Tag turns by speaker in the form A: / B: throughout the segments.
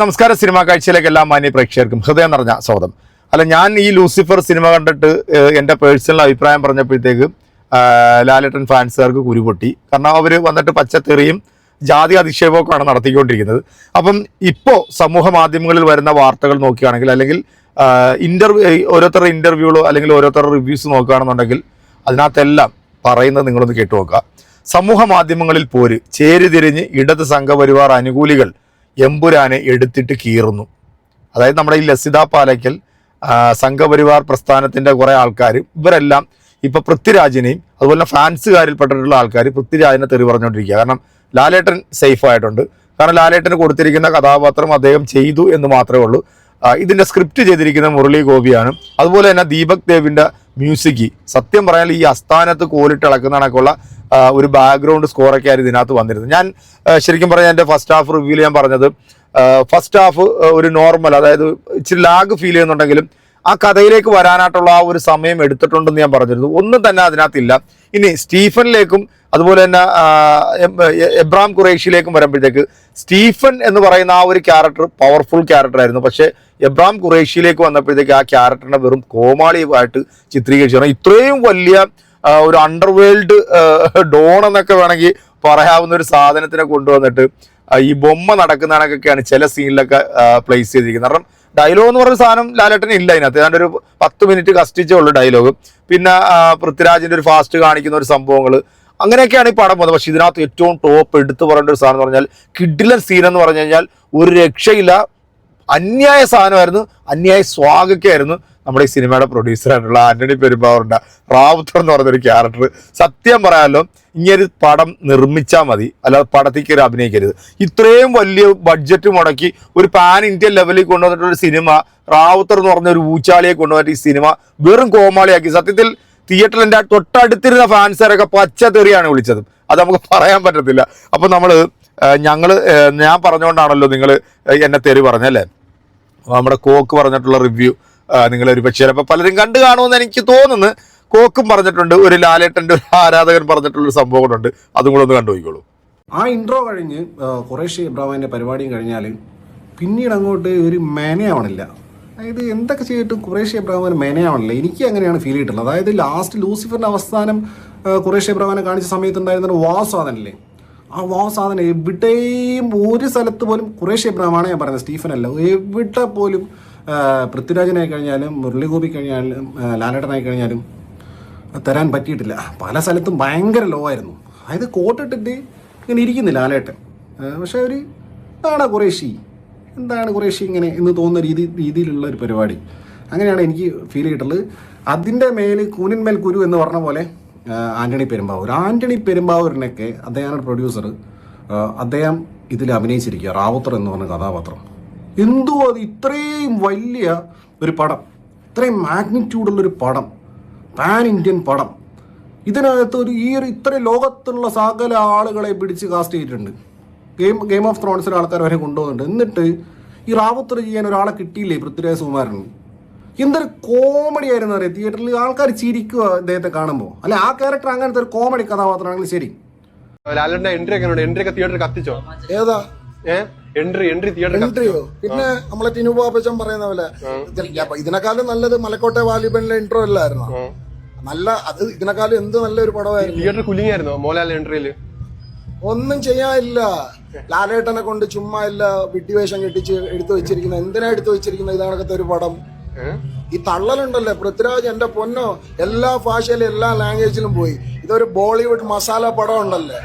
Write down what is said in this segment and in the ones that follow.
A: നമസ്കാരം സിനിമാ കാഴ്ചയിലേക്ക് എല്ലാ മാന്യ പ്രേക്ഷകർക്കും ഹൃദയം നിറഞ്ഞ സ്വാഗതം. അല്ല ഞാൻ ഈ ലൂസിഫർ സിനിമ കണ്ടിട്ട് എന്റെ പേഴ്സണൽ അഭിപ്രായം പറഞ്ഞപ്പോഴത്തേക്ക് ലാലേട്ടൻ ഫാൻസുകാർക്ക് കുരുപൊട്ടി. കാരണം അവർ വന്നിട്ട് പച്ചത്തെറിയും ജാതി അധിക്ഷേപമൊക്കെയാണ് നടത്തിക്കൊണ്ടിരിക്കുന്നത്. അപ്പം ഇപ്പോൾ സമൂഹ മാധ്യമങ്ങളിൽ വരുന്ന വാർത്തകൾ നോക്കുകയാണെങ്കിൽ അല്ലെങ്കിൽ ഇന്റർവ്യൂ ഓരോരുത്തരുടെ ഇന്റർവ്യൂകളോ അല്ലെങ്കിൽ ഓരോരുത്തരുടെ റിവ്യൂസ് നോക്കുകയാണെന്നുണ്ടെങ്കിൽ അതിനകത്തെല്ലാം പറയുന്നത് നിങ്ങളൊന്ന് കേട്ടു നോക്കുക. സമൂഹ മാധ്യമങ്ങളിൽ പോര് ചേരിതിരിഞ്ഞ് ഇടത് സംഘപരിവാർ അനുകൂലികൾ എമ്പുരാനെ എടുത്തിട്ട് കീറുന്നു. അതായത് നമ്മുടെ ഈ ലസിത പാലയ്ക്കൽ സംഘപരിവാർ പ്രസ്ഥാനത്തിന്റെ കുറേ ആൾക്കാർ ഇവരെല്ലാം ഇപ്പം പൃഥ്വിരാജിനെയും അതുപോലെ ഫാൻസുകാരിൽപ്പെട്ടിട്ടുള്ള ആൾക്കാർ പൃഥ്വിരാജിനെ തെറി പറഞ്ഞുകൊണ്ടിരിക്കുക കാരണം ലാലേട്ടൻ സേഫ് ആയിട്ടുണ്ട്. കാരണം ലാലേട്ടന് കൊടുത്തിരിക്കുന്ന കഥാപാത്രം അദ്ദേഹം ചെയ്തു എന്ന് മാത്രമേ ഉള്ളൂ. ഇതിന്റെ സ്ക്രിപ്റ്റ് ചെയ്തിരിക്കുന്ന മുരളി ഗോപിയാണ്. അതുപോലെ തന്നെ ദീപക് ദേവിന്റെ മ്യൂസിക് സത്യം പറയാൻ ഈ അസ്ഥാനത്ത് കോലിട്ട് ഇളക്കുന്ന കണക്കുള്ള ഒരു ബാക്ക്ഗ്രൗണ്ട് സ്കോറൊക്കെ ആയിരുന്നു ഇതിനകത്ത് വന്നിരുന്നത്. ഞാൻ ശരിക്കും പറഞ്ഞാൽ എന്റെ ഫസ്റ്റ് ഹാഫ് റിവ്യൂവിൽ ഞാൻ പറഞ്ഞത് ഫസ്റ്റ് ഹാഫ് ഒരു നോർമൽ അതായത് ഇച്ചിരി ലാഗ് ഫീൽ ചെയ്യുന്നുണ്ടെങ്കിലും ആ കഥയിലേക്ക് വരാനായിട്ടുള്ള ആ ഒരു സമയം എടുത്തിട്ടുണ്ടെന്ന് ഞാൻ പറഞ്ഞിരുന്നു. ഒന്നും തന്നെ അതിനകത്തില്ല. ഇനി സ്റ്റീഫനിലേക്കും അതുപോലെ തന്നെ എബ്രാം ഖുറേഷിയിലേക്കും വരുമ്പോഴത്തേക്ക് സ്റ്റീഫൻ എന്ന് പറയുന്ന ആ ഒരു ക്യാരക്ടർ പവർഫുൾ ക്യാരക്ടർ ആയിരുന്നു. പക്ഷേ എബ്രാം ഖുറേഷിയിലേക്ക് വന്നപ്പോഴത്തേക്ക് ആ ക്യാരക്ടറിനെ വെറും കോമാളിയായിട്ട് ചിത്രീകരിച്ചു. കാരണം ഇത്രയും വലിയ ഒരു അണ്ടർവേൾഡ് ഡോൺ എന്നൊക്കെ വേണമെങ്കിൽ പറയാവുന്ന ഒരു സാധനത്തിനെ കൊണ്ടുവന്നിട്ട് ഈ ബൊമ്മ നടക്കുന്ന കണക്കൊക്കെയാണ് ചില സീനിലൊക്കെ പ്ലേസ് ചെയ്തിരിക്കുന്നത്. കാരണം ഡയലോഗ് എന്ന് പറഞ്ഞ സാധനം ലാലേട്ടന് ഇല്ല അതിനകത്ത്. ഏതാണ്ട് ഒരു പത്ത് മിനിറ്റ് കഷ്ടിച്ചേ ഉള്ളൂ ഡയലോഗ് പിന്നെ പൃഥ്വിരാജിന്റെ ഒരു ഫാസ്റ്റ് കാണിക്കുന്ന ഒരു സംഭവങ്ങൾ അങ്ങനെയൊക്കെയാണ് ഈ പടം പോകുന്നത് പക്ഷെ ഇതിനകത്ത് ഏറ്റവും ടോപ്പ് എടുത്തു പറയേണ്ട ഒരു സാധനം പറഞ്ഞാൽ കിഡിലൻ സീൻ എന്ന് പറഞ്ഞു കഴിഞ്ഞാൽ ഒരു രക്ഷയില്ല. അന്യായ സാധനമായിരുന്നു. അന്യായ സ്വാഗൊക്കെയായിരുന്നു നമ്മുടെ ഈ സിനിമയുടെ പ്രൊഡ്യൂസർ ആയിട്ടുള്ള ആന്റണി പെരുമ്പാവറിന്റെ റാവുത്തർ എന്ന് പറയുന്ന ഒരു ക്യാരക്ടർ സത്യം പറയാമല്ലോ ഇങ്ങനൊരു പടം നിർമ്മിച്ചാൽ മതി. അല്ലാതെ പടത്തിൽ കയറി അഭിനയിക്കരുത്. ഇത്രയും വലിയ ബഡ്ജറ്റ് മുടക്കി ഒരു പാൻ ഇന്ത്യൻ ലെവലിൽ കൊണ്ടുവന്നിട്ടൊരു ഒരു സിനിമ റാവുത്തർ എന്ന് പറഞ്ഞ ഒരു ഊച്ചാളിയെ കൊണ്ടുവന്നിട്ട് ഈ സിനിമ വെറും കോമാളിയാക്കി. സത്യത്തിൽ തിയേറ്ററിന്റെ തൊട്ടടുത്തിരുന്ന ഫാൻസുകാരൊക്കെ പച്ച തെറിയാണ് വിളിച്ചത്. അത് നമുക്ക് പറയാൻ പറ്റത്തില്ല. അപ്പം നമ്മൾ ഞങ്ങൾ ഞാൻ പറഞ്ഞുകൊണ്ടാണല്ലോ നിങ്ങൾ എന്നെ തെറി പറഞ്ഞല്ലേ നമ്മുടെ കോക്ക് പറഞ്ഞിട്ടുള്ള റിവ്യൂ നിങ്ങൾ ഒരു പക്ഷേ ചിലപ്പോൾ പലരും കണ്ടു കാണുമെന്ന് എനിക്ക് തോന്നുന്നു. കോക്കും പറഞ്ഞിട്ടുണ്ട് ഒരു ലാലേട്ടന്റെ ഒരു ആരാധകൻ പറഞ്ഞിട്ടുള്ള ഒരു സംഭവം ഉണ്ട്. അതും കൂടെ ഒന്ന് കണ്ടുപോയിക്കോളൂ.
B: ആ ഇൻട്രോ കഴിഞ്ഞ് കുറേശ്ശെ ഇബ്രാഹിമിന്റെ പരിപാടിയും കഴിഞ്ഞാൽ പിന്നീട് അങ്ങോട്ട് ഒരു മേനയാവണില്ല. അതായത് എന്തൊക്കെ ചെയ്തിട്ടും കുറേശ്ശെ ഇബ്രാഹിമിന് മേനയാവണില്ല. എനിക്ക് അങ്ങനെയാണ് ഫീൽ ചെയ്തിട്ടുള്ളത്. അതായത് ലാസ്റ്റ് ലൂസിഫറിന്റെ അവസാനം കുറേശ്ശെ ഇബ്രാഹിമിനെ കാണിച്ച സമയത്തുണ്ടായിരുന്ന ഒരു വാ ആ വാസാധന എവിടെയും ഒരു സ്ഥലത്ത് പോലും കുറേശ്ശെ ഇബ്രാഹിമാണ് ഞാൻ പറയുന്നത്. സ്റ്റീഫൻ അല്ല എവിടെ പോലും പൃഥ്വിരാജനായി കഴിഞ്ഞാലും മുരളിഗോപി കഴിഞ്ഞാലും ലാലേട്ടനായി കഴിഞ്ഞാലും തരാൻ പറ്റിയിട്ടില്ല. പല സ്ഥലത്തും ഭയങ്കര ലോ ആയിരുന്നു. അതായത് കോട്ടിട്ടിട്ട് ഇങ്ങനെ ഇരിക്കുന്നില്ല ലാലേട്ടൻ. പക്ഷെ ഒരു എന്താണ് കുറേശി എന്താണ് കുറേശി ഇങ്ങനെ? എന്ന് തോന്നുന്ന രീതി രീതിയിലുള്ള ഒരു പരിപാടി. അങ്ങനെയാണ് എനിക്ക് ഫീൽ ചെയ്തിട്ടുള്ളത് അതിന്റെ മേൽ കൂനിന്മേൽ കുരു എന്ന് പറഞ്ഞ പോലെ ആന്റണി പെരുമ്പാവൂർ. ആന്റണി പെരുമ്പാവൂരിനൊക്കെ അദ്ദേഹമാണ് പ്രൊഡ്യൂസർ അദ്ദേഹം ഇതിൽ അഭിനയിച്ചിരിക്കുക. റാവുത്തർ എന്ന് പറഞ്ഞ കഥാപാത്രം. എന്തോ അത് ഇത്രയും വലിയ ഒരു പടം ഇത്രയും മാഗ്നിറ്റ്യൂഡുള്ളൊരു പടം പാൻ ഇന്ത്യൻ പടം. ഇതിനകത്ത് ഒരു ഈ ഒരു ഇത്ര ലോകത്തുള്ള സകല ആളുകളെ പിടിച്ച് കാസ്റ്റ് ചെയ്തിട്ടുണ്ട്. ഗെയിം ഗെയിം ഓഫ് ത്രോൺസിലെ ആൾക്കാർ വരെ കൊണ്ടുപോകുന്നുണ്ട്. എന്നിട്ട് ഈ റാവുത്തർ ചെയ്യാൻ ഒരാളെ കിട്ടിയില്ലേ പൃഥ്വിരാജ് സുകുമാരന്? എന്തൊരു കോമഡി ആയിരുന്നു അറിയാം? തിയേറ്ററിൽ ആൾക്കാർ ചിരിക്കുക അദ്ദേഹത്തെ കാണുമ്പോൾ അല്ല ആ ക്യാരക്ടർ അങ്ങനത്തെ ഒരു കോമഡി കഥാപാത്രമാണെങ്കിൽ ശരി.
C: ലാലിന്റെ എൻട്രി ഒക്കെ എൻട്രി ഒക്കെ തിയേറ്റർ കത്തിച്ചോ?
D: ഏതാ?
C: ഏ? എൻട്രി എൻട്രി തിയേറ്റർ
D: എൻട്രിയോ പിന്നെ നമ്മളെ ടിനു ബാബച്ചൻ പറയുന്ന പോലെ ഇത് ഇതിനെക്കാളും നല്ലത് മലക്കോട്ടെ വാലിബനിലെ ഇൻട്രോ അല്ലായിരുന്നോ? നല്ല അത് ഇതിനെക്കാളും എന്ത് നല്ലൊരു പടമായിരുന്നു.
C: തിയേറ്റർ കുലിംഗ് ആയിരുന്നോ മോലാൽ എൻട്രിയിൽ
D: ഒന്നും ചെയ്യാനില്ല. ലാലേട്ടനെ കൊണ്ട് ചുമ്മാ ഇല്ല വിട്ടിവേഷം കെട്ടിച്ച് എടുത്തു വെച്ചിരിക്കുന്ന എന്തിനാ എടുത്തു വെച്ചിരിക്കുന്ന ഇതാണൊക്കെ ഒരു പടം. ഈ തള്ളലുണ്ടല്ലോ പൃഥ്വിരാജ് എന്റെ പൊന്നോ എല്ലാ ഭാഷയിലും എല്ലാ ലാംഗ്വേജിലും പോയി. ഇതൊരു ബോളിവുഡ് മസാല പടം ഉണ്ടല്ലേ?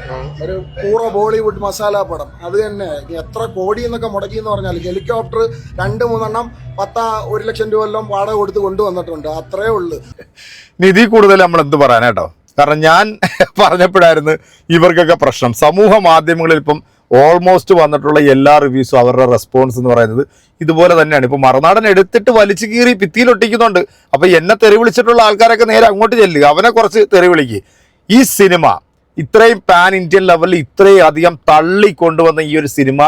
D: ഒരു പൂറ ബോളിവുഡ് മസാല പടം. അത് തന്നെ. എത്ര കോടി എന്നൊക്കെ മുടക്കി എന്ന് പറഞ്ഞാൽ ഹെലികോപ്റ്റർ രണ്ട് മൂന്നെണ്ണം പത്താ ഒരു ലക്ഷം രൂപ എല്ലാം വാടക കൊടുത്ത് കൊണ്ടുവന്നിട്ടുണ്ട്. അത്രേ ഉള്ളൂ.
A: നിധി കൂടുതൽ നമ്മൾ എന്ത് പറയാനേട്ടോ കാരണം ഞാൻ പറഞ്ഞപ്പോഴായിരുന്നു ഇവർക്കൊക്കെ പ്രശ്നം. സമൂഹ മാധ്യമങ്ങളിൽ ഇപ്പം ഓൾമോസ്റ്റ് വന്നിട്ടുള്ള എല്ലാ റിവ്യൂസും അവരുടെ റെസ്പോൺസ് എന്ന് പറയുന്നത് ഇതുപോലെ തന്നെയാണ്. ഇപ്പൊ മറുനാടൻ എടുത്തിട്ട് വലിച്ചു കീറി ഭിത്തിയിൽ ഒട്ടിക്കുന്നുണ്ട്. അപ്പൊ എന്നെ തെറി വിളിച്ചിട്ടുള്ള ആൾക്കാരൊക്കെ നേരെ അങ്ങോട്ട് ചെല്ലുക. അവനെ കുറച്ച് തെറി വിളിക്കുക ഈ സിനിമ ഇത്രയും പാൻ ഇന്ത്യൻ ലെവലിൽ ഇത്രയും അധികം തള്ളി കൊണ്ടുവന്ന ഈ ഒരു സിനിമ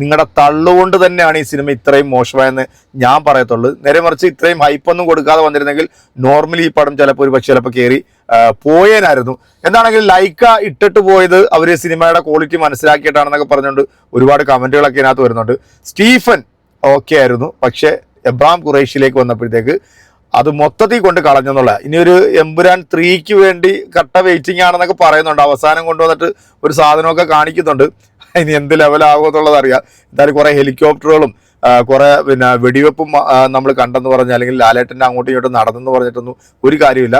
A: നിങ്ങളുടെ തള്ളുകൊണ്ട് തന്നെയാണ് ഈ സിനിമ ഇത്രയും മോശമായെന്ന് ഞാൻ പറയത്തുള്ളൂ. നേരെ മറിച്ച് ഇത്രയും ഹൈപ്പൊന്നും കൊടുക്കാതെ വന്നിരുന്നെങ്കിൽ നോർമലി ഈ പടം ചിലപ്പോൾ ഒരു പക്ഷേ ചിലപ്പോൾ കയറി പോയേനായിരുന്നു. എന്താണെങ്കിൽ ലൈക്ക ഇട്ടിട്ട് പോയത് അവർ സിനിമയുടെ ക്വാളിറ്റി മനസ്സിലാക്കിയിട്ടാണെന്നൊക്കെ പറഞ്ഞുകൊണ്ട് ഒരുപാട് കമന്റുകളൊക്കെ ഇതിനകത്ത് വരുന്നുണ്ട്. സ്റ്റീഫൻ ഓക്കെ ആയിരുന്നു. പക്ഷേ എബ്രാം ഖുറേഷിലേക്ക് വന്നപ്പോഴത്തേക്ക് അത് മൊത്തത്തിൽ കൊണ്ട് കളഞ്ഞെന്നുള്ള ഇനി ഒരു എമ്പുരാൻ ത്രീക്ക് വേണ്ടി കട്ട വെയിറ്റിംഗ് ആണെന്നൊക്കെ പറയുന്നുണ്ട്. അവസാനം കൊണ്ടുവന്നിട്ട് ഒരു സാധനമൊക്കെ കാണിക്കുന്നുണ്ട്. ഇനി എന്ത് ലെവലാകുമെന്നുള്ളത് അറിയാം. എന്തായാലും കുറേ ഹെലികോപ്റ്ററുകളും കുറെ പിന്നെ വെടിവെപ്പും നമ്മൾ കണ്ടെന്ന് പറഞ്ഞ അല്ലെങ്കിൽ ലാലേട്ടന്റെ അങ്ങോട്ടും ഇങ്ങോട്ടും നടന്നെന്ന് പറഞ്ഞിട്ടൊന്നും ഒരു കാര്യമില്ല.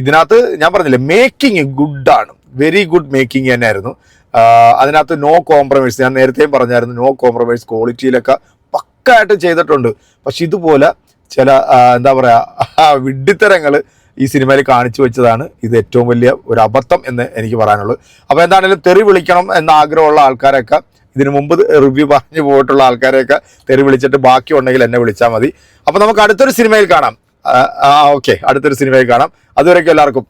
A: ഇതിനകത്ത് ഞാൻ പറഞ്ഞില്ലേ മേക്കിംഗ് ഗുഡാണ് വെരി ഗുഡ് മേക്കിംഗ് തന്നെയായിരുന്നു. അതിനകത്ത് നോ കോംപ്രമൈസ് ഞാൻ നേരത്തെയും പറഞ്ഞായിരുന്നു നോ കോംപ്രമൈസ് ക്വാളിറ്റിയിലൊക്കെ പക്കായിട്ട് ചെയ്തിട്ടുണ്ട്. പക്ഷെ ഇതുപോലെ ചില എന്താ പറയുക വിഡ്ഢിത്തരങ്ങൾ ഈ സിനിമയിൽ കാണിച്ചു വെച്ചതാണ്. ഇത് ഏറ്റവും വലിയ ഒരു അബദ്ധം എന്ന് എനിക്ക് പറയാനുള്ളത് അപ്പോൾ എന്താണെങ്കിലും തെറി വിളിക്കണം എന്ന ആഗ്രഹമുള്ള ആൾക്കാരൊക്കെ ഇതിനു മുമ്പ് റിവ്യൂ പറഞ്ഞു പോയിട്ടുള്ള ആൾക്കാരെയൊക്കെ തെറി വിളിച്ചിട്ട് ബാക്കി ഉണ്ടെങ്കിൽ എന്നെ വിളിച്ചാൽ മതി. അപ്പോൾ നമുക്ക് അടുത്തൊരു സിനിമയിൽ കാണാം. ഓക്കെ അടുത്തൊരു സിനിമയിൽ കാണാം. അതുവരെയൊക്കെ എല്ലാവർക്കും